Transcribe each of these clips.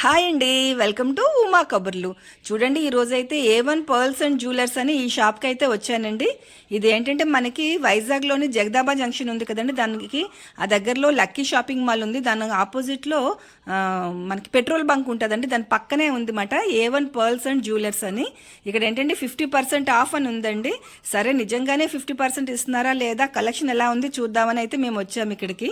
Hi అండి welcome to Uma కబుర్లు. చూడండి ఈరోజైతే A one pearls and jewellers అని ఈ షాప్కి అయితే వచ్చానండి. ఇది ఏంటంటే మనకి వైజాగ్లోని జగదాబా జంక్షన్ ఉంది కదండి దానికి ఆ దగ్గరలో లక్కీ షాపింగ్ మాల్ ఉంది. దాని ఆపోజిట్లో మనకి పెట్రోల్ బంక్ ఉంటుందండి దాని పక్కనే ఉంది మాట A one pearls and jewellers అని. ఇక్కడ ఏంటంటే ఫిఫ్టీ పర్సెంట్ ఆఫ్ అని ఉందండి. సరే నిజంగానే ఫిఫ్టీ పర్సెంట్ ఇస్తున్నారా లేదా కలెక్షన్ ఎలా ఉంది చూద్దామని అయితే మేము వచ్చాము ఇక్కడికి.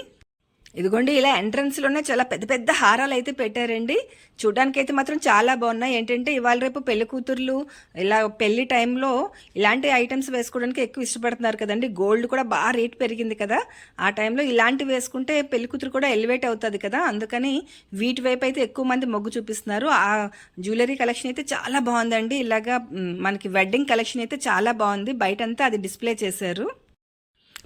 ఇదిగోండి ఇలా ఎంట్రన్స్లోనే చాలా పెద్ద పెద్ద హారాలు అయితే పెట్టారండి. చూడడానికి అయితే మాత్రం చాలా బాగున్నాయి. ఏంటంటే ఇవాళ రేపు పెళ్ళి కూతుర్లు ఇలా పెళ్ళి టైంలో ఇలాంటి ఐటమ్స్ వేసుకోవడానికి ఎక్కువ ఇష్టపడుతున్నారు కదండి. గోల్డ్ కూడా బాగా రేట్ పెరిగింది కదా. ఆ టైంలో ఇలాంటివి వేసుకుంటే పెళ్ళి కూతురు కూడా ఎలివేట్ అవుతుంది కదా. అందుకని వీటి వైపు అయితే ఎక్కువ మంది మొగ్గు చూపిస్తున్నారు. ఆ జ్యువెలరీ కలెక్షన్ అయితే చాలా బాగుందండి. ఇలాగా మనకి వెడ్డింగ్ కలెక్షన్ అయితే చాలా బాగుంది. బయటంతా అది డిస్ప్లే చేశారు.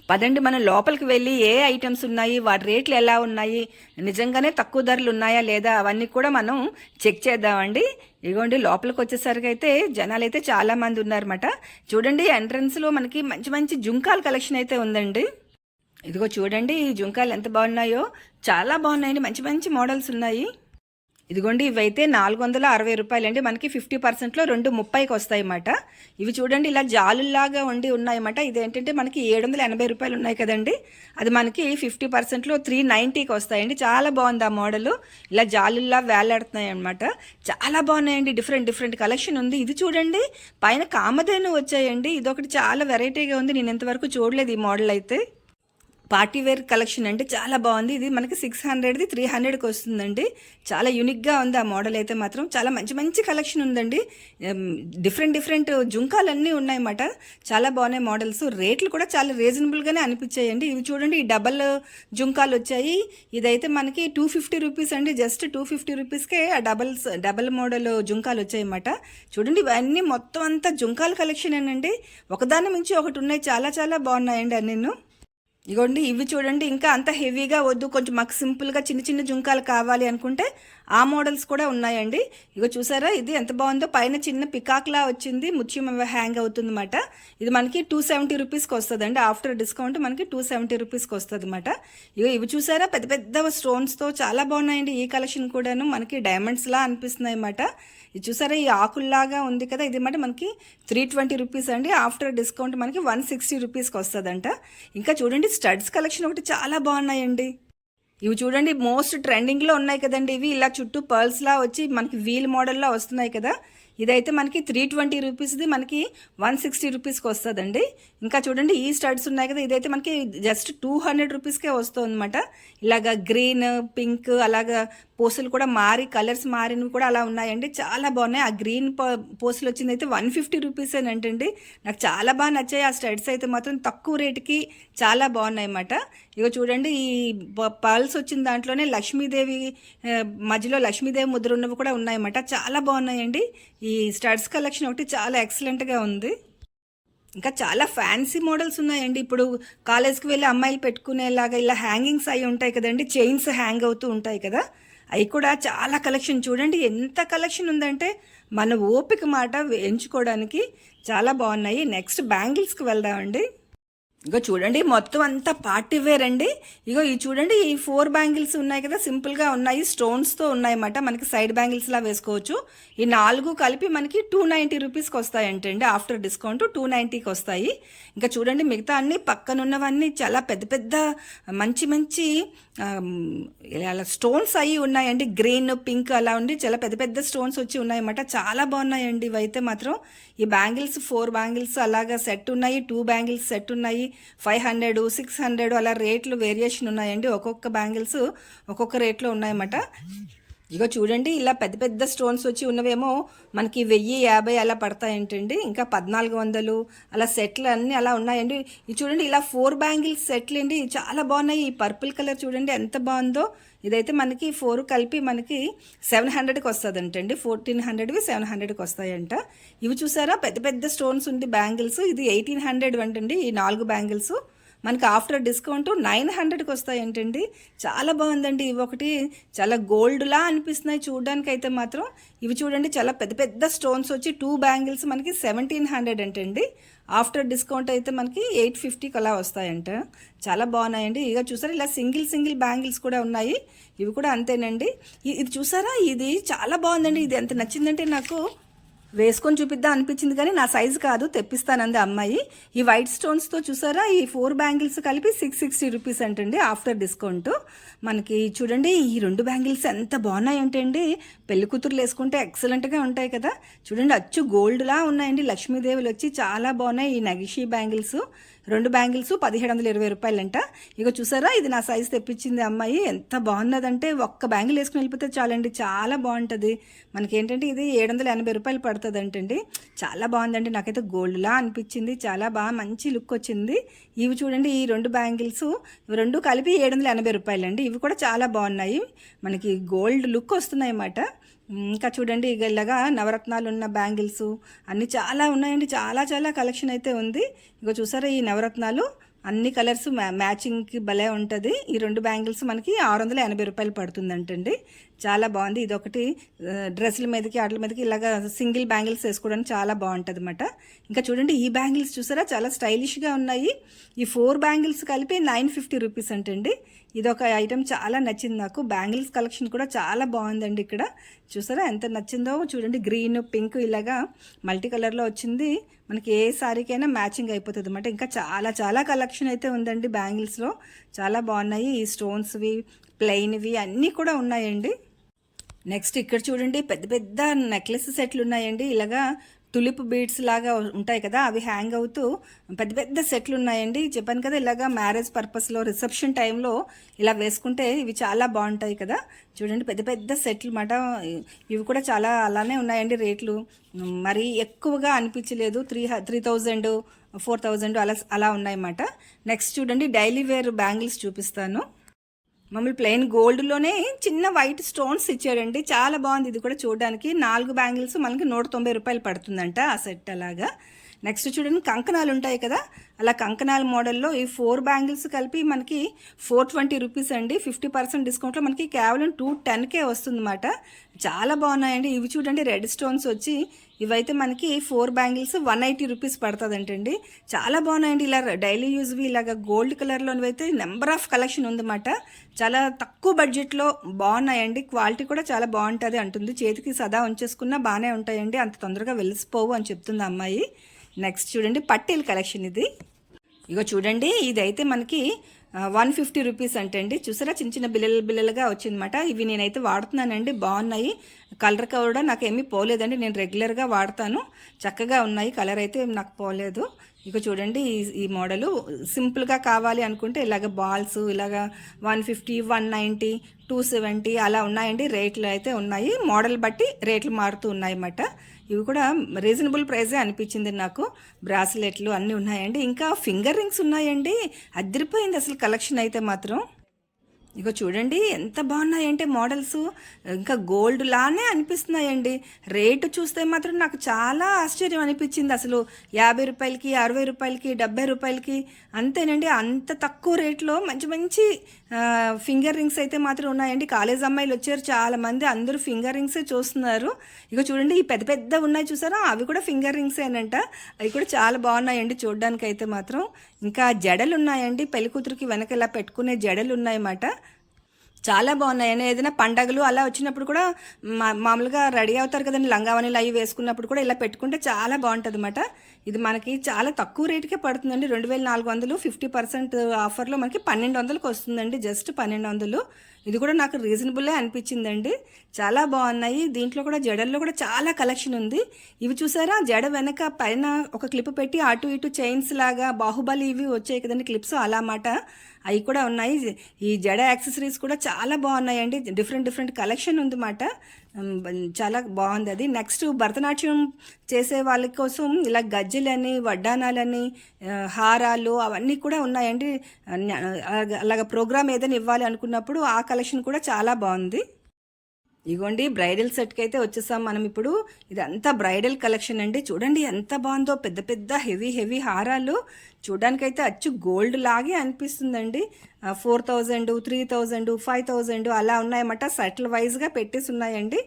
పదండి మనం లోపలికి వెళ్ళి ఏ ఐటమ్స్ ఉన్నాయి వాటి రేట్లు ఎలా ఉన్నాయి నిజంగానే తక్కువ ధరలు ఉన్నాయా లేదా అవన్నీ కూడా మనం చెక్ చేద్దామండి. ఇదిగోండి లోపలికి వచ్చేసరికి అయితే జనాలు అయితే చాలామంది ఉన్నారన్నమాట. చూడండి ఎంట్రన్స్లో మనకి మంచి మంచి జుంకాల కలెక్షన్ అయితే ఉందండి. ఇదిగో చూడండి ఈ జుంకాలు ఎంత బాగున్నాయో. చాలా బాగున్నాయండి మంచి మంచి మోడల్స్ ఉన్నాయి. ఇదిగోండి ఇవైతే నాలుగు వందల అరవై రూపాయలు అండి మనకి ఫిఫ్టీ పర్సెంట్లో రెండు ముప్పైకి వస్తాయన్నమాట ఇవి చూడండి ఇలా జాలుల్లాగా ఉండి ఉన్నాయన్నమాట. ఇదేంటంటే మనకి ఏడు వందల ఎనభై రూపాయలు ఉన్నాయి కదండి. అది మనకి ఫిఫ్టీ పర్సెంట్లో త్రీ నైంటీకి వస్తాయండి చాలా బాగుంది ఆ మోడల్. ఇలా జాలుల్లా వేలాడుతున్నాయి అనమాట చాలా బాగున్నాయండి. డిఫరెంట్ డిఫరెంట్ కలెక్షన్ ఉంది. ఇది చూడండి పైన కామధేను వచ్చాయండి. ఇదొకటి చాలా వెరైటీగా ఉంది. నేను ఇంతవరకు చూడలేదు ఈ మోడల్ అయితే పార్టీ వేర్ కలెక్షన్ అంటే చాలా బాగుంది. ఇది మనకి సిక్స్ హండ్రెడ్ది త్రీ హండ్రెడ్కి వస్తుందండి. చాలా యూనిక్గా ఉంది ఆ మోడల్ అయితే మాత్రం. చాలా మంచి మంచి కలెక్షన్ ఉందండి. డిఫరెంట్ డిఫరెంట్ జుంకాలన్నీ ఉన్నాయన్నమాట. చాలా బాగున్నాయి మోడల్స్. రేట్లు కూడా చాలా రీజనబుల్గానే అనిపించాయండి. ఇవి చూడండి ఈ డబల్ జుంకాలు వచ్చాయి. ఇదైతే మనకి టూ ఫిఫ్టీ రూపీస్ అండి. జస్ట్ టూ ఫిఫ్టీ రూపీస్కే ఆ డబల్స్ డబల్ మోడల్ జుంకాలు వచ్చాయన్నమాట. చూడండి ఇవన్నీ మొత్తం అంతా జుంకాల కలెక్షన్ అండి ఒకదాని మించి ఒకటి ఉన్నాయి. చాలా చాలా బాగున్నాయండి అన్నీ ఇగోండి ఇవి చూడండి ఇంకా అంత హెవీగా వద్దు కొంచెం మాకు సింపుల్గా చిన్న చిన్న జుంకాలు కావాలి అనుకుంటే ఆ మోడల్స్ కూడా ఉన్నాయండి. ఇగో చూసారా? ఇది ఎంత బాగుందో. పైన చిన్న పికాక్లా వచ్చింది. ముత్యం హ్యాంగ్ అవుతుంది అనమాట ఇది మనకి టూ సెవెంటీ రూపీస్కి వస్తుంది అండి ఆఫ్టర్ డిస్కౌంట్ మనకి టూ సెవెంటీ రూపీస్కి వస్తుంది అనమాట ఇగో ఇవి చూసారా? పెద్ద పెద్ద స్టోన్స్తో చాలా బాగున్నాయండి. ఈ కలెక్షన్ కూడాను మనకి డైమండ్స్లా అనిపిస్తున్నాయి అన్నమాట ఇది చూసారా? ఈ ఆకుల్లాగా ఉంది కదా? ఇది మాట మనకి త్రీ ట్వంటీ రూపీస్ అండి. ఆఫ్టర్ డిస్కౌంట్ మనకి వన్ సిక్స్టీ రూపీస్కి వస్తుందంట. ఇంకా చూడండి స్టడ్స్ కలెక్షన్ ఒకటి చాలా బాగున్నాయండి. ఇవి చూడండి మోస్ట్ ట్రెండింగ్లో ఉన్నాయి కదండి ఇవి. ఇలా చుట్టూ పర్ల్స్లా వచ్చి మనకి వీల్ మోడల్లో వస్తున్నాయి కదా. ఇదైతే మనకి త్రీ ట్వంటీ రూపీస్ది మనకి వన్ సిక్స్టీ రూపీస్కి వస్తుందండి. ఇంకా చూడండి ఈ స్టడ్స్ ఉన్నాయి కదా ఇదైతే మనకి జస్ట్ టూ హండ్రెడ్ రూపీస్కే వస్తుంది అనమాట ఇలాగా గ్రీన్ పింక్ అలాగా పూసలు కూడా మారి కలర్స్ మారినవి కూడా అలా ఉన్నాయండి. చాలా బాగున్నాయి. ఆ గ్రీన్ పూసలు వచ్చింది అయితే వన్ ఫిఫ్టీ రూపీస్ అని అంటండి నాకు చాలా బాగా నచ్చాయి. ఆ స్టడ్స్ అయితే మాత్రం తక్కువ రేటుకి చాలా బాగున్నాయి అన్నమాట ఇగో చూడండి ఈ పర్ల్స్ వచ్చిన దాంట్లోనే లక్ష్మీదేవి మధ్యలో లక్ష్మీదేవి ముద్ర ఉన్నవి కూడా ఉన్నాయన్నమాట. చాలా బాగున్నాయండి. ఈ ఈ స్టడ్స్ కలెక్షన్ ఒకటి చాలా ఎక్సలెంట్గా ఉంది. ఇంకా చాలా ఫ్యాన్సీ మోడల్స్ ఉన్నాయండి. ఇప్పుడు కాలేజ్కి వెళ్ళి అమ్మాయిలు పెట్టుకునేలాగా ఇలా హ్యాంగింగ్స్ అయి ఉంటాయి కదండి. చైన్స్ హ్యాంగ్ అవుతూ ఉంటాయి కదా. అవి కూడా చాలా కలెక్షన్ చూడండి. ఎంత కలెక్షన్ ఉందంటే మన ఓపిక మాట ఎంచుకోవడానికి చాలా బాగున్నాయి. నెక్స్ట్ బ్యాంగిల్స్కి వెళ్దామండి. ఇగో చూడండి మొత్తం అంతా పార్టీ వేర్ అండి ఇగో ఈ చూడండి ఈ ఫోర్ బ్యాంగిల్స్ ఉన్నాయి కదా సింపుల్గా ఉన్నాయి. స్టోన్స్తో ఉన్నాయన్నమాట. మనకి సైడ్ బ్యాంగిల్స్లా వేసుకోవచ్చు. ఈ నాలుగు కలిపి మనకి టూ నైంటీ రూపీస్కి వస్తాయంటండి. ఆఫ్టర్ డిస్కౌంట్ టూ నైంటీకి వస్తాయి. ఇంకా చూడండి మిగతా అన్ని పక్కనున్నవన్నీ చాలా పెద్ద పెద్ద మంచి మంచి అలా స్టోన్స్ అయ్యి ఉన్నాయండి. గ్రీన్ పింక్ అలా ఉండి చాలా పెద్ద పెద్ద స్టోన్స్ వచ్చి ఉన్నాయన్నమాట. చాలా బాగున్నాయండి ఇవైతే మాత్రం. ఈ బ్యాంగిల్స్ ఫోర్ బ్యాంగిల్స్ అలాగా సెట్ ఉన్నాయి. టూ బ్యాంగిల్స్ సెట్ ఉన్నాయి. ఫైవ్ హండ్రెడ్ సిక్స్ హండ్రెడ్ అలా రేట్లు వేరియేషన్ ఉన్నాయండి. ఒక్కొక్క బ్యాంగిల్స్ ఒక్కొక్క రేట్లో ఉన్నాయన్నమాట. ఇగో చూడండి ఇలా పెద్ద పెద్ద స్టోన్స్ వచ్చి ఉన్నవేమో మనకి వెయ్యి యాభై అలా పడతాయంటండి. ఇంకా పద్నాలుగు వందలు అలా సెట్లు అన్నీ అలా ఉన్నాయండి. ఇది చూడండి ఇలా ఫోర్ బ్యాంగిల్స్ సెట్లు అండి. చాలా బాగున్నాయి. ఈ పర్పుల్ కలర్ చూడండి ఎంత బాగుందో. ఇదైతే మనకి ఫోర్ కలిపి మనకి సెవెన్ హండ్రెడ్కి వస్తుందంటండి. ఫోర్టీన్ హండ్రెడ్వి సెవెన్ హండ్రెడ్కి వస్తాయంట. ఇవి చూసారా? పెద్ద పెద్ద స్టోన్స్ ఉంది బ్యాంగిల్స్. ఇది ఎయిటీన్ హండ్రెడ్ అంటండి ఈ నాలుగు బ్యాంగిల్స్. మనకి ఆఫ్టర్ డిస్కౌంట్ నైన్ హండ్రెడ్కి వస్తాయి ఏంటండి? చాలా బాగుందండి. ఇవి ఒకటి చాలా గోల్డ్లా అనిపిస్తున్నాయి చూడడానికి అయితే మాత్రం. ఇవి చూడండి చాలా పెద్ద పెద్ద స్టోన్స్ వచ్చి టూ బ్యాంగిల్స్ మనకి సెవెంటీన్ హండ్రెడ్ అంటండి. ఆఫ్టర్ డిస్కౌంట్ అయితే మనకి ఎయిట్ ఫిఫ్టీకి అలా వస్తాయంట. చాలా బాగున్నాయండి. ఇక చూసారా ఇలా సింగిల్ సింగిల్ బ్యాంగిల్స్ కూడా ఉన్నాయి. ఇవి కూడా అంతేనండి. ఇది చూసారా? ఇది చాలా బాగుందండి. ఇది ఎంత నచ్చిందంటే నాకు వేసుకొని చూపిద్దా అనిపించింది కానీ నా సైజు కాదు తెప్పిస్తానంది అమ్మాయి. ఈ వైట్ స్టోన్స్తో చూసారా? ఈ ఫోర్ బ్యాంగిల్స్ కలిపి సిక్స్ సిక్స్టీ రూపీస్ అంటండి ఆఫ్టర్ డిస్కౌంట్ మనకి చూడండి ఈ రెండు బ్యాంగిల్స్ ఎంత బాగున్నాయి ఏంటండి పెళ్ళి కూతురులు వేసుకుంటే ఎక్సలెంట్గా ఉంటాయి కదా. చూడండి అచ్చు గోల్డ్లా ఉన్నాయండి. లక్ష్మీదేవులు వచ్చి చాలా బాగున్నాయి ఈ నగిషి బ్యాంగిల్స్ రెండు బ్యాంగిల్స్ పదిహేడు వందల ఇరవై రూపాయలంట. ఇక చూసారా? ఇది నా సైజ్ తెప్పించింది అమ్మాయి. ఎంత బాగున్నదంటే ఒక్క బ్యాంగిల్ వేసుకుని వెళ్ళిపోతే చాలండి. చాలా బాగుంటుంది. మనకేంటంటే ఇది ఏడు వందల ఎనభై రూపాయలు పడుతుంది అంటండి చాలా బాగుందండి. నాకైతే గోల్డ్లా అనిపించింది. చాలా బాగా మంచి లుక్ వచ్చింది. ఇవి చూడండి ఈ రెండు బ్యాంగిల్స్. రెండు కలిపి ఏడు వందల ఎనభై రూపాయలండి. ఇవి కూడా చాలా బాగున్నాయి. మనకి గోల్డ్ లుక్ వస్తున్నాయి అన్నమాట ఇంకా చూడండి ఇక ఇలాగా నవరత్నాలు ఉన్న బ్యాంగిల్స్ అన్నీ చాలా ఉన్నాయండి. చాలా చాలా కలెక్షన్ అయితే ఉంది. ఇక చూసారా ఈ నవరత్నాలు అన్ని కలర్స్ మ్యాచింగ్కి భలే ఉంటుంది. ఈ రెండు బ్యాంగిల్స్ మనకి ఆరు వందల ఎనభై రూపాయలు పడుతుందంటండి. చాలా బాగుంది. ఇది ఒకటి డ్రెస్సుల మీదకి వాటి మీదకి ఇలాగా సింగిల్ బ్యాంగిల్స్ వేసుకోవడానికి చాలా బాగుంటుంది అనమాట ఇంకా చూడండి ఈ బ్యాంగిల్స్ చూసారా? చాలా స్టైలిష్గా ఉన్నాయి. ఈ ఫోర్ బ్యాంగిల్స్ కలిపి నైన్ ఫిఫ్టీ రూపీస్ అంటండి. ఇది ఒక ఐటెం చాలా నచ్చింది నాకు. బ్యాంగిల్స్ కలెక్షన్ కూడా చాలా బాగుందండి ఇక్కడ. చూసారా? ఎంత నచ్చిందో? చూడండి గ్రీన్ పింక్ ఇలాగా మల్టీ కలర్లో వచ్చింది. మనకి ఏ సారీకైనా మ్యాచింగ్ అయిపోతుంది అనమాట ఇంకా చాలా చాలా కలెక్షన్ అయితే ఉందండి బ్యాంగిల్స్లో. చాలా బాగున్నాయి. ఈ స్టోన్స్వి ప్లెయిన్వి అన్నీ కూడా ఉన్నాయండి. నెక్స్ట్ ఇక్కడ చూడండి పెద్ద పెద్ద నెక్లెస్ సెట్లు ఉన్నాయండి. ఇలాగా తులిప్ బీడ్స్ లాగా ఉంటాయి కదా అవి హ్యాంగ్ అవుతూ పెద్ద పెద్ద సెట్లు ఉన్నాయండి. చెప్పాను కదా ఇలాగా మ్యారేజ్ పర్పస్లో రిసెప్షన్ టైంలో ఇలా వేసుకుంటే ఇవి చాలా బాగుంటాయి కదా. చూడండి పెద్ద పెద్ద సెట్లు మాట. ఇవి కూడా చాలా అలానే ఉన్నాయండి రేట్లు. మరి ఎక్కువగా అనిపించలేదు. Three three thousand four thousand అలా అలా ఉన్నాయన్నమాట నెక్స్ట్ చూడండి డైలీ వేర్ బ్యాంగిల్స్ చూపిస్తాను. మమ్మల్ని ప్లెయిన్ గోల్డ్లోనే చిన్న వైట్ స్టోన్స్ ఇచ్చారండి. చాలా బాగుంది ఇది కూడా చూడడానికి. నాలుగు బ్యాంగిల్స్ మనకి నూట తొంభై రూపాయలు పడుతుందంట ఆ సెట్ అలాగా. నెక్స్ట్ చూడండి కంకణాలు ఉంటాయి కదా అలా కంకణాల మోడల్లో ఈ ఫోర్ బ్యాంగిల్స్ కలిపి మనకి ఫోర్ ట్వంటీ రూపీస్ అండి. ఫిఫ్టీ పర్సెంట్ డిస్కౌంట్లో మనకి కేవలం టూ టెన్కే వస్తుందన్నమాట. చాలా బాగున్నాయండి. ఇవి చూడండి రెడ్ స్టోన్స్ వచ్చి ఇవైతే మనకి four bangles one eighty rupees పడుతుందంటండి. చాలా బాగున్నాయండి. ఇలా డైలీ యూజ్వి ఇలాగ గోల్డ్ కలర్లోనివైతే అయితే నెంబర్ ఆఫ్ కలెక్షన్ ఉందన్నమాట. చాలా తక్కువ బడ్జెట్లో బాగున్నాయండి. క్వాలిటీ కూడా చాలా బాగుంటుంది అంటుంది. చేతికి సదా ఉంచేసుకున్నా బాగానే ఉంటాయండి. అంత తొందరగా వెలిసిపోవు అని చెప్తుంది ఆ అమ్మాయి. నెక్స్ట్ చూడండి పట్టేల్ కలెక్షన్ ఇది. ఇగో చూడండి ఇదైతే మనకి వన్ ఫిఫ్టీ రూపీస్ అంటే అండి చూసారా చిన్న చిన్న బిల్లలు బిల్లలుగా వచ్చిందన్నమాట. ఇవి నేనైతే వాడుతున్నానండి బాగున్నాయి. కలర్ కూడా నాకు ఏమీ పోలేదండి నేను రెగ్యులర్గా వాడతాను. చక్కగా ఉన్నాయి కలర్ అయితే నాకు పోలేదు. ఇక చూడండి ఈ- ఈ మోడలు సింపుల్గా కావాలి అనుకుంటే ఇలాగ బాల్స్ ఇలాగ one fifty one ninety two seventy అలా ఉన్నాయండి రేట్లు అయితే ఉన్నాయి. మోడల్ బట్టి రేట్లు మారుతూ ఉన్నాయి అన్నమాట ఇవి కూడా రీజనబుల్ ప్రైజే అనిపించింది నాకు. బ్రాస్లెట్లు అన్నీ ఉన్నాయండి. ఇంకా ఫింగర్ రింగ్స్ ఉన్నాయండి. అదిరిపోయింది అసలు కలెక్షన్ అయితే మాత్రం. ఇగో చూడండి ఎంత బాగున్నాయంటే మోడల్స్. ఇంకా గోల్డ్ లానే అనిపిస్తున్నాయండి. రేటు చూస్తే మాత్రం నాకు చాలా ఆశ్చర్యం అనిపించింది అసలు. యాభై రూపాయలకి అరవై రూపాయలకి డెబ్బై రూపాయలకి అంతేనండి. అంత తక్కువ రేట్లో మంచి మంచి ఫింగర్ రింగ్స్ అయితే మాత్రం ఉన్నాయండి. కాలేజ్ అమ్మాయిలు వచ్చారు చాలా మంది అందరూ ఫింగర్ రింగ్సే చూస్తున్నారు. ఇక చూడండి ఈ పెద్ద పెద్ద ఉన్నాయి చూసారా? అవి కూడా ఫింగర్ రింగ్సేనంట అవి కూడా చాలా బాగున్నాయండి చూడడానికి అయితే మాత్రం. ఇంకా జడలు ఉన్నాయండి పెళ్ళి కూతురికి వెనక ఇలా పెట్టుకునే జడలు ఉన్నాయన్నమాట చాలా బాగున్నాయి ఏదైనా పండగలు అలా వచ్చినప్పుడు కూడా మా- మామూలుగా రెడీ అవుతారు కదండి. లంగావనీలు అవి వేసుకున్నప్పుడు కూడా ఇలా పెట్టుకుంటే చాలా బాగుంటుంది అనమాట ఇది మనకి చాలా తక్కువ రేటుకే పడుతుందండి. రెండు వేల నాలుగు వందలు ఫిఫ్టీ పర్సెంట్ ఆఫర్లో మనకి పన్నెండు వందలకు వస్తుందండి. జస్ట్ పన్నెండు వందలు. ఇది కూడా నాకు రీజనబుల్లే అనిపించిందండి. చాలా బాగున్నాయి. దీంట్లో కూడా జడల్లో కూడా చాలా కలెక్షన్ ఉంది. ఇవి చూసారా? జడ వెనక పైన ఒక క్లిప్ పెట్టి అటు ఇటు చైన్స్ లాగా బాహుబలి ఇవి వచ్చాయి కదండి క్లిప్స్ అలా మాట. అవి కూడా ఉన్నాయి. ఈ జడ యాక్సెసరీస్ కూడా చాలా బాగున్నాయండి. డిఫరెంట్ డిఫరెంట్ కలెక్షన్ ఉందన్నమాట. మాట చాలా బాగుంది అది. నెక్స్ట్ భరతనాట్యం చేసే వాళ్ళ కోసం ఇలా గజ్జెలని వడ్డానాలని హారాలు అవన్నీ కూడా ఉన్నాయండి. అలాగ ప్రోగ్రామ్ ఏదైనా ఇవ్వాలి అనుకున్నప్పుడు ఆ కలెక్షన్ కూడా చాలా బాగుంది. ఇగోండి బ్రైడల్ సెట్కి అయితే వచ్చేసాం మనం ఇప్పుడు. ఇదంతా బ్రైడల్ కలెక్షన్ అండి. చూడండి ఎంత బాగుందో పెద్ద పెద్ద హెవీ హెవీ హారాలు. చూడడానికైతే అచ్చు గోల్డ్ లాగే అనిపిస్తుందండి. Four thousand three thousand five thousand అలా ఉన్నాయన్నమాట. సెటిల్ వైజ్గా పెట్టేసి ఉన్నాయండి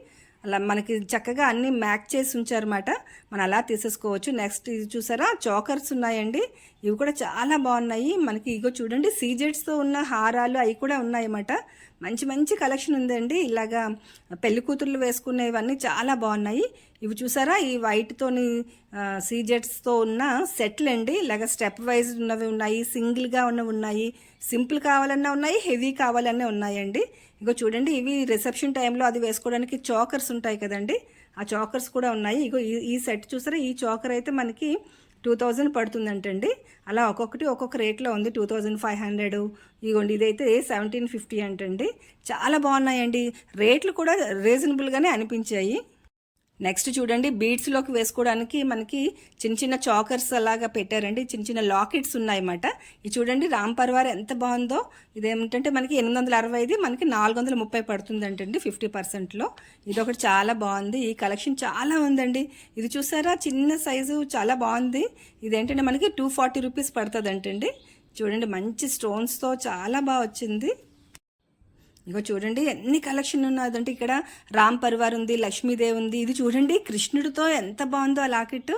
అలా మనకి చక్కగా అన్నీ మ్యాక్ చేసి ఉంచారన్నమాట. మనం అలా తీసేసుకోవచ్చు. నెక్స్ట్ ఇది చూసారా? చాకర్స్ ఉన్నాయండి. ఇవి కూడా చాలా బాగున్నాయి. మనకి ఇగో చూడండి సీజెడ్స్తో ఉన్న హారాలు అవి కూడా ఉన్నాయన్నమాట. మంచి మంచి కలెక్షన్ ఉందండి. ఇలాగా పెళ్ళి కూతుర్లు వేసుకునేవన్నీ చాలా బాగున్నాయి. ఇవి చూసారా? ఈ వైట్తోని సీజెట్స్తో ఉన్న సెట్లు అండి. ఇలాగ స్టెప్ వైజ్ ఉన్నవి ఉన్నాయి సింగిల్గా ఉన్నవి ఉన్నాయి సింపుల్ కావాలన్నా ఉన్నాయి హెవీ కావాలన్నా ఉన్నాయండి. ఇగో చూడండి ఇవి రిసెప్షన్ టైంలో అది వేసుకోవడానికి చాకర్స్ ఉంటాయి కదండి. ఆ చాకర్స్ కూడా ఉన్నాయి. ఇగో ఈ ఈ సెట్ చూసారా? ఈ చాకర్ అయితే మనకి టూ థౌజండ్ పడుతుందంటండి. అలా ఒక్కొక్కటి ఒక్కొక్క రేట్లో ఉంది. టూ థౌజండ్ ఫైవ్ హండ్రెడ్ ఇగోండి ఇదైతే సెవెంటీన్ ఫిఫ్టీ అంటండి. చాలా బాగున్నాయండి. రేట్లు కూడా రీజనబుల్గానే అనిపించాయి. నెక్స్ట్ చూడండి బీడ్స్లోకి వేసుకోవడానికి మనకి చిన్న చిన్న చాకర్స్ అలాగా పెట్టారండి. చిన్న చిన్న లాకెట్స్ ఉన్నాయన్నమాట. ఇది చూడండి రామ్ పర్వార్ ఎంత బాగుందో. ఇదేమిటంటే మనకి ఎనిమిది వందల అరవైది మనకి నాలుగు వందల ముప్పై పడుతుందంటండి ఫిఫ్టీ పర్సెంట్లో ఇది ఒకటి చాలా బాగుంది. ఈ కలెక్షన్ చాలా ఉందండి. ఇది చూసారా? చిన్న సైజు చాలా బాగుంది. ఇదేంటంటే మనకి టూ ఫార్టీ రూపీస్ పడుతుందంటండి. చూడండి మంచి స్టోన్స్తో చాలా బాగా వచ్చింది. ఇగో చూడండి ఎన్ని కలెక్షన్ ఉన్నదంటే ఇక్కడ రామ్ పరివార్ ఉంది లక్ష్మీదేవి ఉంది ఇది చూడండి కృష్ణుడితో ఎంత బాగుందో ఆ లాకెట్.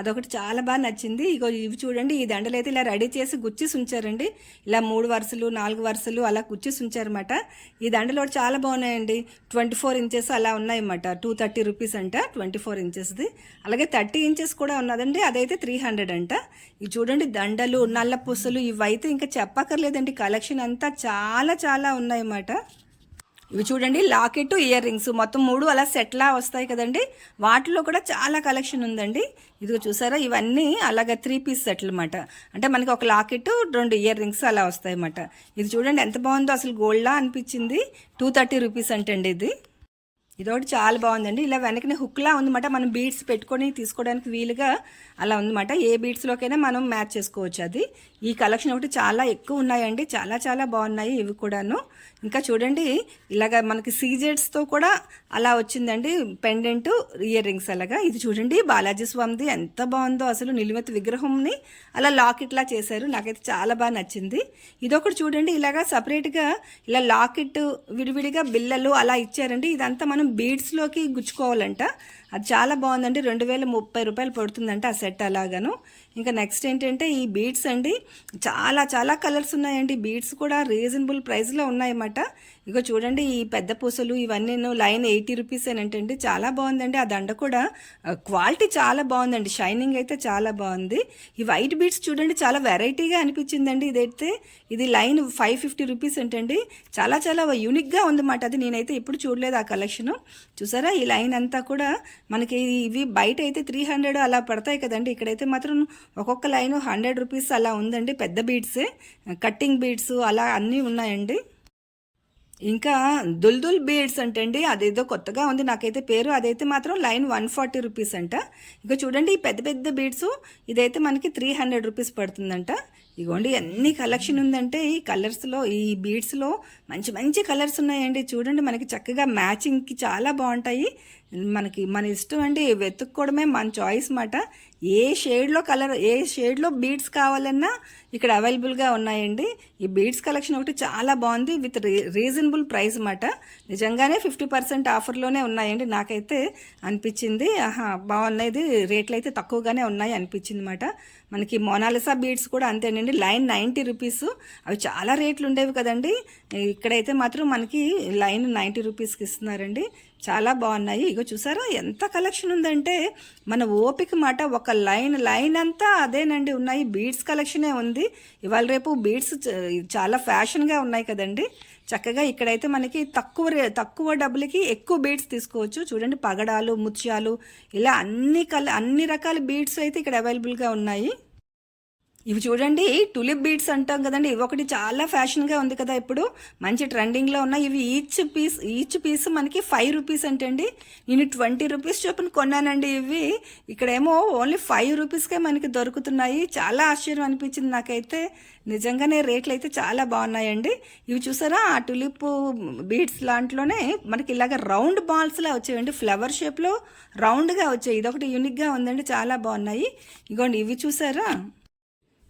అదొకటి చాలా బాగా నచ్చింది. ఇగో ఇవి చూడండి ఈ దండలు అయితే ఇలా రెడీ చేసి గుచ్చేసి ఉంచారండి ఇలా మూడు వరుసలు నాలుగు వరుసలు అలా గుచ్చేసి ఉంచారన్నమాట ఈ దండలు కూడా చాలా బాగున్నాయండి. ట్వంటీ ఫోర్ ఇంచెస్ అలా ఉన్నాయన్నమాట. టూ థర్టీ రూపీస్ అంట ట్వంటీ ఫోర్ ఇంచెస్ది. అలాగే థర్టీ ఇంచెస్ కూడా ఉన్నదండి అదైతే త్రీ హండ్రెడ్ అంట. ఇవి చూడండి దండలు నల్ల పూసలు ఇవైతే ఇంకా చెప్పక్కర్లేదండి. కలెక్షన్ అంతా చాలా చాలా ఉన్నాయన్నమాట. ఇవి చూడండి లాకెట్ ఇయర్ రింగ్స్. మొత్తం మూడు అలా సెట్లా వస్తాయి కదండి. వాటిలో కూడా చాలా కలెక్షన్ ఉందండి. ఇదిగో చూసారా ఇవన్నీ అలాగే త్రీ పీస్ సెట్లు అనమాట అంటే మనకి ఒక లాకెట్ రెండు ఇయర్ రింగ్స్ అలా వస్తాయి అన్నమాట. ఇది చూడండి ఎంత బాగుందో. అసలు గోల్డ్లా అనిపించింది. టూ థర్టీ రూపీస్ అంటండి ఇది. ఇదొకటి చాలా బాగుందండి. ఇలా వెనకనే హుక్లా ఉందన్నమాట. మనం బీడ్స్ పెట్టుకొని తీసుకోవడానికి వీలుగా అలా ఉందన్నమాట. ఏ బీడ్స్లోకైనా మనం మ్యాచ్ చేసుకోవచ్చు అది. ఈ కలెక్షన్ ఒకటి చాలా ఎక్కువ ఉన్నాయండి. చాలా చాలా బాగున్నాయి ఇవి కూడాను. ఇంకా చూడండి ఇలాగ మనకి సీజెడ్స్తో కూడా అలా వచ్చిందండి. పెండెంట్ ఇయర్ రింగ్స్ అలాగా. ఇది చూడండి బాలాజీ స్వామిది ఎంత బాగుందో అసలు నిలువెత్తు విగ్రహంని అలా లాకెట్లా చేశారు. నాకైతే చాలా బాగా నచ్చింది. ఇదొకటి చూడండి ఇలాగా సపరేట్గా ఇలా లాకెట్ విడివిడిగా బిల్లలు అలా ఇచ్చారండి. ఇదంతా మనం బీడ్స్లోకి గుచ్చుకోవాలంట. అది చాలా బాగుందండి. రెండు వేల ముప్పై రూపాయలు పడుతుందంట ఆ సెట్ అలాగాను. ఇంకా నెక్స్ట్ ఏంటంటే ఈ బీడ్స్ అండి చాలా చాలా కలర్స్ ఉన్నాయండి. బీడ్స్ కూడా రీజనబుల్ ప్రైస్లో ఉన్నాయన్నమాట. ఇగో చూడండి ఈ పెద్ద పూసలు ఇవన్నీ లైన్ ఎయిటీ రూపీస్ అంటండి చాలా బాగుందండి. ఆ దండ కూడా క్వాలిటీ చాలా బాగుందండి. షైనింగ్ అయితే చాలా బాగుంది. ఈ వైట్ బీడ్స్ చూడండి చాలా వెరైటీగా అనిపించిందండి ఇదైతే. ఇది లైన్ ఫైవ్ ఫిఫ్టీ రూపీస్ అంటండి. చాలా చాలా యూనిక్గా ఉందన్నమాట. అది నేనైతే ఇప్పుడు చూడలేదు ఆ కలెక్షను. చూసారా? ఈ లైన్ అంతా కూడా మనకి ఇవి బయట అయితే త్రీ హండ్రెడ్ అలా పడతాయి కదండి. ఇక్కడైతే మాత్రం ఒక్కొక్క లైన్ హండ్రెడ్ రూపీస్ అలా ఉందండి. పెద్ద బీడ్స్ కట్టింగ్ బీడ్స్ అలా అన్నీ ఉన్నాయండి. ఇంకా దుల్దుల్ బీడ్స్ అంటే అండి అదేదో కొత్తగా ఉంది నాకైతే పేరు అదైతే మాత్రం లైన్ వన్ ఫార్టీ రూపీస్ అంట. ఇక చూడండి ఈ పెద్ద పెద్ద బీడ్స్ ఇదైతే మనకి త్రీ హండ్రెడ్ రూపీస్ పడుతుందంట. ఇగోండి ఎన్ని కలెక్షన్ ఉందంటే ఈ కలర్స్లో ఈ బీడ్స్లో మంచి మంచి కలర్స్ ఉన్నాయండి. చూడండి మనకి చక్కగా మ్యాచింగ్కి చాలా బాగుంటాయి. మనకి మన ఇష్టం అండి వెతుక్కోవడమే మన చాయిస్ మాట. ఏ షేడ్లో కలర్ ఏ షేడ్లో బీడ్స్ కావాలన్నా ఇక్కడ అవైలబుల్గా ఉన్నాయండి. ఈ బీడ్స్ కలెక్షన్ ఒకటి చాలా బాగుంది విత్ రీజనబుల్ ప్రైస్ అన్నమాట నిజంగానే ఫిఫ్టీ పర్సెంట్ ఆఫర్లోనే ఉన్నాయండి. నాకైతే అనిపించింది. ఆహా బాగున్నాయి రేట్లు అయితే తక్కువగానే ఉన్నాయి అనిపించింది అనమాట మనకి మొనాలిసా బీడ్స్ కూడా అంతేనండి. Line ninety rupees. అవి చాలా రేట్లు ఉండేవి కదండి. ఇక్కడైతే మాత్రం మనకి లైన్ నైంటీ రూపీస్కి ఇస్తున్నారండి. చాలా బాగున్నాయి. ఇగో చూసారా? ఎంత కలెక్షన్ ఉందంటే మన ఓపిక మాట ఒక లైన్ లైన్ అంతా అదేనండి. ఉన్నాయి. బీడ్స్ కలెక్షనే ఉంది. ఇవాళ రేపు బీడ్స్ చాలా ఫ్యాషన్గా ఉన్నాయి కదండి. చక్కగా ఇక్కడైతే మనకి తక్కువ రే తక్కువ డబ్బులకి ఎక్కువ బీడ్స్ తీసుకోవచ్చు. చూడండి పగడాలు ముత్యాలు ఇలా అన్ని కల అన్ని రకాల బీడ్స్ అయితే ఇక్కడ అవైలబుల్గా ఉన్నాయి. ఇవి చూడండి టులిప్ బీడ్స్ అంటాం కదండి. ఇవి ఒకటి చాలా ఫ్యాషన్గా ఉంది కదా ఇప్పుడు. మంచి ట్రెండింగ్లో ఉన్నాయి. ఇవి ఈచ్ పీస్ ఈచ్ పీస్ మనకి ఫైవ్ రూపీస్ అంటండి. నేను ట్వంటీ రూపీస్ చొప్పున కొన్నానండి ఇవి. ఇక్కడేమో ఓన్లీ ఫైవ్ రూపీస్కే మనకి దొరుకుతున్నాయి. చాలా ఆశ్చర్యం అనిపించింది నాకైతే. నిజంగానే రేట్లు అయితే చాలా బాగున్నాయండి. ఇవి చూసారా? ఆ టులిప్ బీడ్స్ లాంట్లోనే మనకి ఇలాగ రౌండ్ బాల్స్లా వచ్చాయండి. ఫ్లవర్ షేప్లో రౌండ్గా వచ్చాయి. ఇదొకటి యూనిక్గా ఉందండి. చాలా బాగున్నాయి. ఇగోండి ఇవి చూసారా?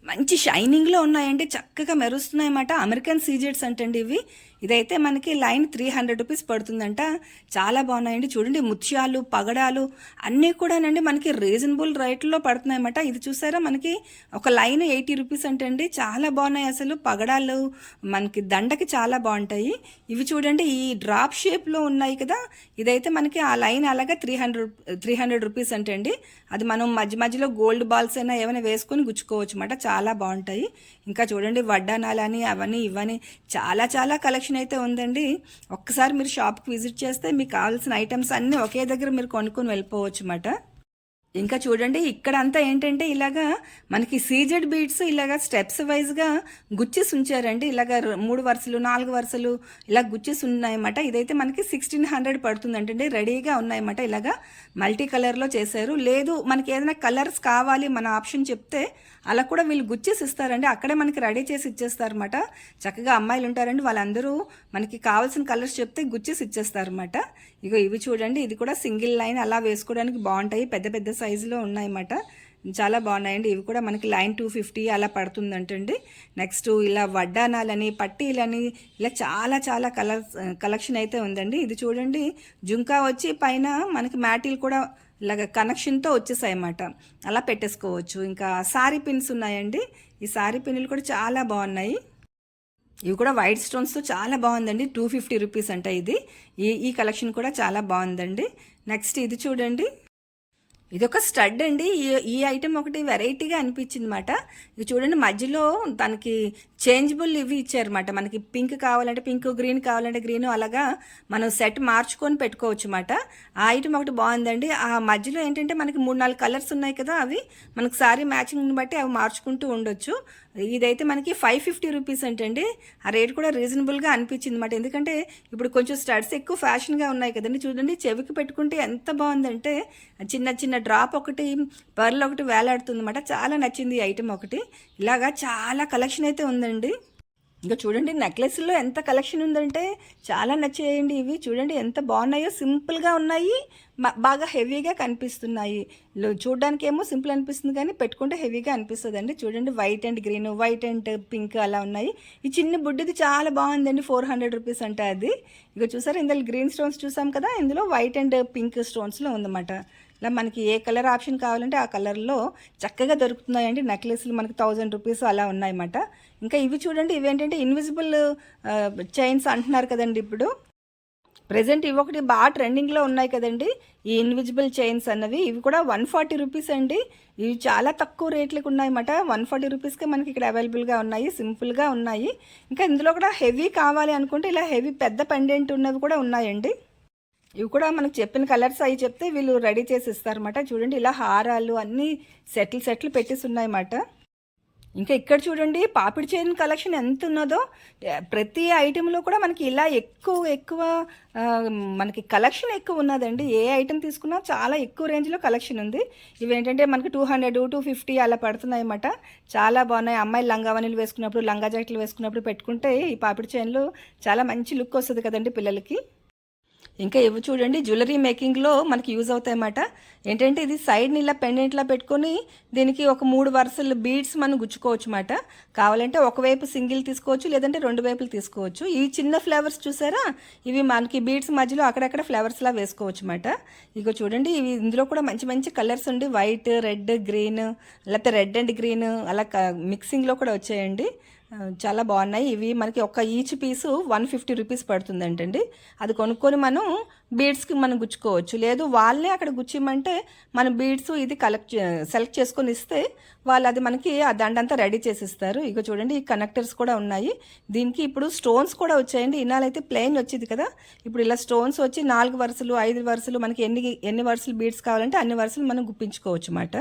మంచి షైనింగ్లో ఉన్నాయండి. చక్కగా మెరుస్తున్నాయన్నమాట. అమెరికన్ సీజెట్స్ అంటండి ఇవి. ఇదైతే మనకి లైన్ త్రీ హండ్రెడ్ రూపీస్ పడుతుందంట. చాలా బాగున్నాయండి. చూడండి ముత్యాలు పగడాలు అన్నీ కూడానండి మనకి రీజనబుల్ రేట్లో పడుతున్నాయన్నమాట. ఇది చూసారా మనకి? ఒక లైన్ ఎయిటీ రూపీస్ అంటండి. చాలా బాగున్నాయి అసలు పగడాలు. మనకి దండకి చాలా బాగుంటాయి. ఇవి చూడండి ఈ డ్రాప్ షేప్లో ఉన్నాయి కదా. ఇదైతే మనకి ఆ లైన్ అలాగా three hundred three hundred rupees అంటండి. అది మనం మధ్య మధ్యలో గోల్డ్ బాల్స్ అయినా ఏమైనా వేసుకొని గుచ్చుకోవచ్చు అన్నమాట చాలా బాగుంటాయి. ఇంకా చూడండి వడ్డానాలని అవన్నీ ఇవన్నీ చాలా చాలా కలెక్షన్ అయితే ఉందండి. ఒక్కసారి మీరు షాప్కి విజిట్ చేస్తే మీకు కావాల్సిన ఐటమ్స్ అన్నీ ఒకే దగ్గర మీరు కొనుక్కొని వెళ్ళిపోవచ్చు అన్నమాట. ఇంకా చూడండి ఇక్కడ అంతా ఏంటంటే ఇలాగా మనకి సీజెడ్ బీడ్స్ ఇలాగా స్టెప్స్ వైజ్గా గుచ్చేసి ఉంచారండి ఇలాగ మూడు వరుసలు నాలుగు వరుసలు ఇలా గుచ్చేసి ఉన్నాయన్నమాట ఇదైతే మనకి సిక్స్టీన్ హండ్రెడ్ పడుతుంది అంటే రెడీగా ఉన్నాయన్నమాట ఇలాగా. మల్టీ కలర్లో చేశారు. లేదు మనకి ఏదైనా కలర్స్ కావాలి మన ఆప్షన్ చెప్తే అలా కూడా వీళ్ళు గుచ్చేసి ఇస్తారండి అక్కడే మనకి రెడీ చేసి ఇచ్చేస్తారన్నమాట. చక్కగా అమ్మాయిలు ఉంటారండి వాళ్ళందరూ మనకి కావాల్సిన కలర్స్ చెప్తే గుచ్చేసి ఇచ్చేస్తారన్నమాట ఇగో ఇవి చూడండి ఇది కూడా సింగిల్ లైన్ అలా వేసుకోవడానికి బాగుంటాయి. పెద్ద పెద్ద సైజులో ఉన్నాయన్నమాట. చాలా బాగున్నాయండి. ఇవి కూడా మనకి లైన్ టూ ఫిఫ్టీ అలా పడుతుందంటండి. నెక్స్ట్ ఇలా వడ్డానాలని పట్టీలని ఇలా చాలా చాలా కలర్ కలెక్షన్ అయితే ఉందండి. ఇది చూడండి జుంకా వచ్చి పైన మనకి మ్యాటీలు కూడా ఇలాగ కనెక్షన్తో వచ్చేసాయి అన్నమాట అలా పెట్టేసుకోవచ్చు. ఇంకా సారీ పిన్స్ ఉన్నాయండి. ఈ సారీ పిన్నులు కూడా చాలా బాగున్నాయి. ఇవి కూడా వైట్ స్టోన్స్తో చాలా బాగుందండి. టూ ఫిఫ్టీ రూపీస్ అంట ఇది. ఈ ఈ కలెక్షన్ కూడా చాలా బాగుందండి. నెక్స్ట్ ఇది చూడండి. ఇది ఒక స్టడ్ అండి. ఈ ఈ ఐటెం ఒకటి వెరైటీగా అనిపించింది అనమాట ఇది చూడండి మధ్యలో దానికి చేంజబుల్ ఇవి ఇచ్చారన్నమాట. మనకి పింక్ కావాలంటే పింక్ గ్రీన్ కావాలంటే గ్రీన్ అలాగా మనం సెట్ మార్చుకొని పెట్టుకోవచ్చు అనమాట ఆ ఐటెం ఒకటి బాగుందండి. ఆ మధ్యలో ఏంటంటే మనకి మూడు నాలుగు కలర్స్ ఉన్నాయి కదా అవి. మనకు సారీ మ్యాచింగ్ని బట్టి అవి మార్చుకుంటూ ఉండొచ్చు. ఇదైతే మనకి ఫైవ్ ఫిఫ్టీ రూపీస్ అంటండి. ఆ రేట్ కూడా రీజనబుల్గా అనిపించింది అనమాట ఎందుకంటే ఇప్పుడు కొంచెం స్టడ్స్ ఎక్కువ ఫ్యాషన్గా ఉన్నాయి కదండి. చూడండి చెవికి పెట్టుకుంటే ఎంత బాగుందంటే చిన్న చిన్న డ్రాప్ ఒకటి పర్లు ఒకటి వేలాడుతుంది అనమాట చాలా నచ్చింది ఈ ఐటెం ఒకటి. ఇలాగా చాలా కలెక్షన్ అయితే ఉందండి. ఇంకా చూడండి నెక్లెస్లో ఎంత కలెక్షన్ ఉందంటే చాలా నచ్చేయండి ఇవి. చూడండి ఎంత బాగున్నాయో సింపుల్గా ఉన్నాయి బాగా హెవీగా కనిపిస్తున్నాయి. చూడడానికి ఏమో సింపుల్ అనిపిస్తుంది కానీ పెట్టుకుంటే హెవీగా అనిపిస్తుంది అండి చూడండి white and green white and pink అలా ఉన్నాయి. ఈ చిన్న బుడ్డిది చాలా బాగుందండి ఫోర్ హండ్రెడ్ రూపీస్ అంటే అది. ఇక చూసారు ఇందులో గ్రీన్ స్టోన్స్ చూసాం కదా ఇందులో వైట్ అండ్ పింక్ స్టోన్స్లో ఉందన్నమాట. ఇలా మనకి ఏ కలర్ ఆప్షన్ కావాలంటే ఆ కలర్లో చక్కగా దొరుకుతున్నాయండి. నెక్లెస్లు మనకి థౌజండ్ రూపీస్ అలా ఉన్నాయన్నమాట. ఇంకా ఇవి చూడండి ఇవేంటంటే ఇన్విజిబుల్ చైన్స్ అంటున్నారు కదండి ఇప్పుడు. ప్రజెంట్ ఇవి ఒకటి బాగా ట్రెండింగ్లో ఉన్నాయి కదండి. ఈ ఇన్విజిబుల్ చైన్స్ అన్నవి. ఇవి కూడా వన్ ఫార్టీ రూపీస్ అండి. ఇవి చాలా తక్కువ రేట్లకు ఉన్నాయన్నమాట. వన్ ఫార్టీ రూపీస్కే మనకి ఇక్కడ అవైలబుల్గా ఉన్నాయి సింపుల్గా ఉన్నాయి. ఇంకా ఇందులో కూడా హెవీ కావాలి అనుకుంటే ఇలా హెవీ పెద్ద పెండెంట్ ఉన్నవి కూడా ఉన్నాయండి. ఇవి కూడా మనకు చెప్పిన కలర్స్ అవి చెప్తే వీళ్ళు రెడీ చేసి ఇస్తారన్నమాట. చూడండి ఇలా హారాలు అన్నీ సెట్లు సెట్లు పెట్టేసి ఉన్నాయన్నమాట ఇంకా ఇక్కడ చూడండి పాపిడి చైన్ కలెక్షన్ ఎంత ఉన్నదో ప్రతి ఐటెంలో కూడా మనకి ఇలా ఎక్కువ ఎక్కువ మనకి కలెక్షన్ ఎక్కువ ఉన్నదండి. ఏ ఐటెం తీసుకున్నా చాలా ఎక్కువ రేంజ్లో కలెక్షన్ ఉంది. ఇవి ఏంటంటే మనకి టూ హండ్రెడ్ టూ ఫిఫ్టీ అలా పడుతున్నాయి అన్నమాట చాలా బాగున్నాయి. అమ్మాయిలు లంగావనీలు వేసుకున్నప్పుడు లంగా జాకెట్లు వేసుకున్నప్పుడు పెట్టుకుంటే ఈ పాపిడి చైన్లు చాలా మంచి లుక్ వస్తుంది కదండి పిల్లలకి. ఇంకా ఇవి చూడండి జ్యువెలరీ మేకింగ్లో మనకి యూజ్ అవుతాయన్నమాట. ఏంటంటే ఇది సైడ్ని ఇలా పెండెంట్లా పెట్టుకొని దీనికి ఒక మూడు వరుసలు బీడ్స్ మనం గుచ్చుకోవచ్చు అన్నమాట కావాలంటే ఒకవైపు సింగిల్ తీసుకోవచ్చు లేదంటే రెండు వైపులు తీసుకోవచ్చు. ఇవి చిన్న ఫ్లేవర్స్ చూసారా? ఇవి మనకి బీడ్స్ మధ్యలో అక్కడక్కడ ఫ్లేవర్స్లా వేసుకోవచ్చు అన్నమాట ఇక చూడండి ఇవి ఇందులో కూడా మంచి మంచి కలర్స్ ఉండి వైట్ రెడ్ గ్రీన్ లేకపోతే రెడ్ అండ్ గ్రీన్ అలా మిక్సింగ్లో కూడా వచ్చాయండి. చాలా బాగున్నాయి. ఇవి మనకి ఒక each piece one fifty rupees పడుతుందంటండి. అది కొనుక్కొని మనం బీడ్స్కి మనం గుచ్చుకోవచ్చు. లేదు వాళ్ళే అక్కడ గుచ్చిమంటే మన బీడ్స్ ఇది కలెక్ట్ సెలెక్ట్ చేసుకొని ఇస్తే వాళ్ళు అది మనకి ఆ దండంతా రెడీ చేసి ఇస్తారు ఇక చూడండి ఈ కనెక్టర్స్ కూడా ఉన్నాయి. దీనికి ఇప్పుడు స్టోన్స్ కూడా వచ్చాయండి. ఇన్నాళ్ళైతే ప్లెయిన్ వచ్చింది కదా. ఇప్పుడు ఇలా స్టోన్స్ వచ్చి నాలుగు వరుసలు ఐదు వరుసలు మనకి ఎన్ని ఎన్ని వరుసలు బీడ్స్ కావాలంటే అన్ని వరుసలు మనం గుప్పించుకోవచ్చు అన్నమాట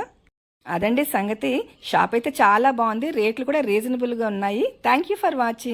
అదండి సంగతి. షాప్ అయితే చాలా బాగుంది. రేట్లు కూడా రీజనబుల్గా ఉన్నాయి. Thank you for watching